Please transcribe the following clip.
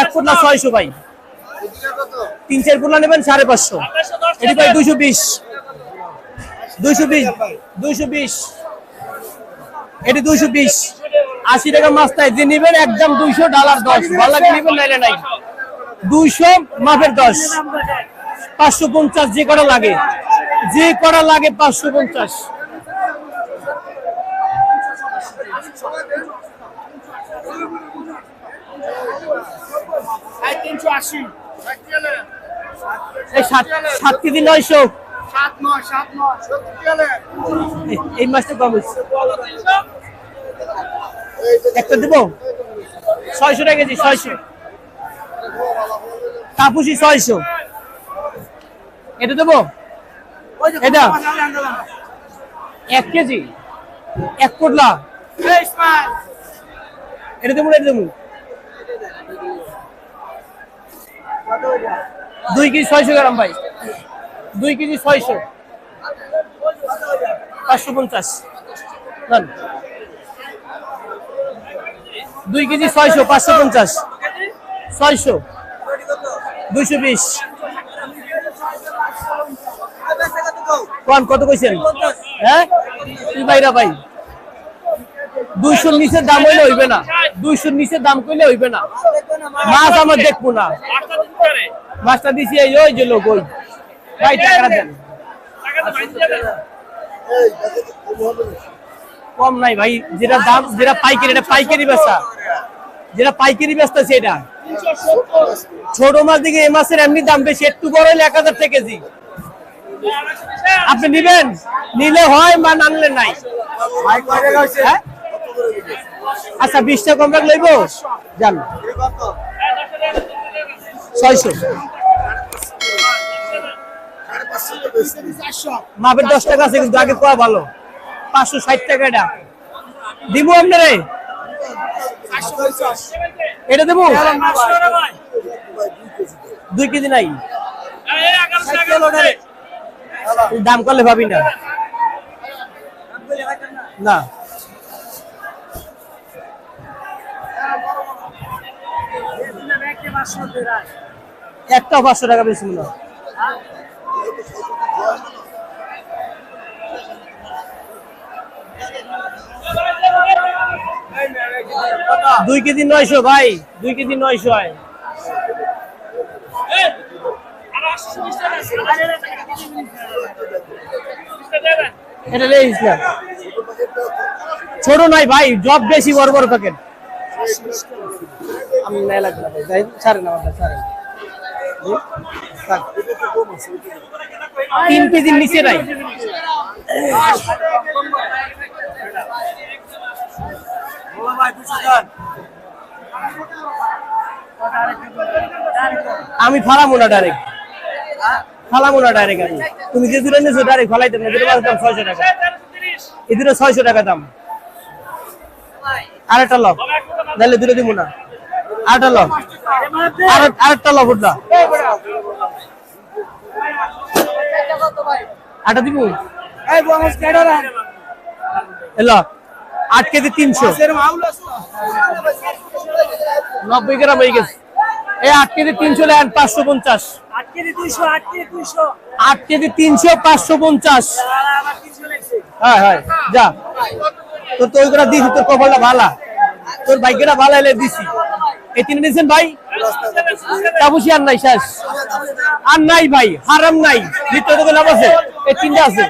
এক পোটলা ছয়শো ভাই। তিন, চার পোটলা নেবেন? সাড়ে পাঁচশো। এটি ভাই দুইশো বিশ। দুইশো বিশ। দুইশো বিশ। এটি দুইশো বিশ। আশি টাকা মাছ তাই যে নেবেন একদম দুইশো ডলার দশ। ভালো লাগে নেবেন, নাইলে নাই। দুইশো মাপের দশ। পাঁচশো পঞ্চাশ যে কটা লাগে। যে কটা লাগে পাঁচশো পঞ্চাশ। তিনশো আশি এই সাত কেজি নয়শো। এই- মাছটা কম একটা দেবো? ছয়শো টাকা কেজি ছয়শো। কাপুসি ছয়শো। এটা দেবো? এটা? এক কেজি? এক কোটলা? এটা দেবো এটা দেবো? দুই কেজি ছয়শো গ্রাম ভাই। দুই কেজি ছয়শো। পাঁচশো পঞ্চাশ। দুই কেজি ছয়শো, পাঁচশো পঞ্চাশ। ছয়শো। দুইশো বিশ। কত কইছেন? হ্যাঁ? কি ভাইরা ভাই? দুইশোর নিচের দাম হইলে হইবে না। দুইশোর নিচের দাম কইলে হইবে না। মাছ আমার দেখব না। মাছটা দিছি এই ওই যে লোক, ওই। ভাই, টাকাটা দেন। কম নাই ভাই, যেটা দাম, যেটা পাইকারি, এটা পাইকারি বেচা। যেটা পাইকারি বেচতা সেটা। ছোট মাছ দিকে এই মাছের এমনি দাম বেশি, একটু বড় হলে এক হাজার টাকা কেজি। আপনি নিবেন? নিলে হয় বা না নাই। হ্যাঁ? আচ্ছা বিশটা কম লইব? ছয়শো। মাপের দশ টাকা আছে, কিন্তু আগে কোয়া ভালো? পাঁচশো ষাট টাকা এটা। দিব আপনারে? এটা দেবো? দুই কেজি নাই। দাম করলে ভাবি না। না। একটা পাঁচশো টাকা বেশি মনে হয়। দুই কেজি নয়শো ভাই, দুই কেজি নয়শো হয়। এটা ছোট নাই ভাই, জব বেশি বড় বড় প্যাকেট আমি তিন নিচে নাই। আমি ফালামো না ডাইরেক্ট ফালামো না ডাইরেক্ট আমি। তুমি যে দূরে নিয়েছো ডাইরেক্ট ফালাইতে না যেটা দাম ছয়শো টাকা। এদিকে ছয়শো টাকা দাম। আরেকটা ল নাহলে দূরে দিব না। আরেকটা ল আরেকটা ল ফুটলা আটা দিব? এলো আট কেজি তিনশো। নব্বই গ্রাম হয়ে গেছে। এই আট কেজি তিনশো লেন পাঁচশো পঞ্চাশ। আট কেজি তিনশো পাঁচশো পঞ্চাশ। হ্যাঁ হ্যাঁ। যা। তোর তো ওইগুলা দিছি তোর কপালটা ভালা। তোর বাইকেটা ভালো এলে দিছি। এই তিনি নিয়েছেন ভাই? তাবুসি আর নাই, শেষ। আর নাই ভাই, হারাম নাই। দ্বিতীয় দোকান আছে এই তিনটা আছে।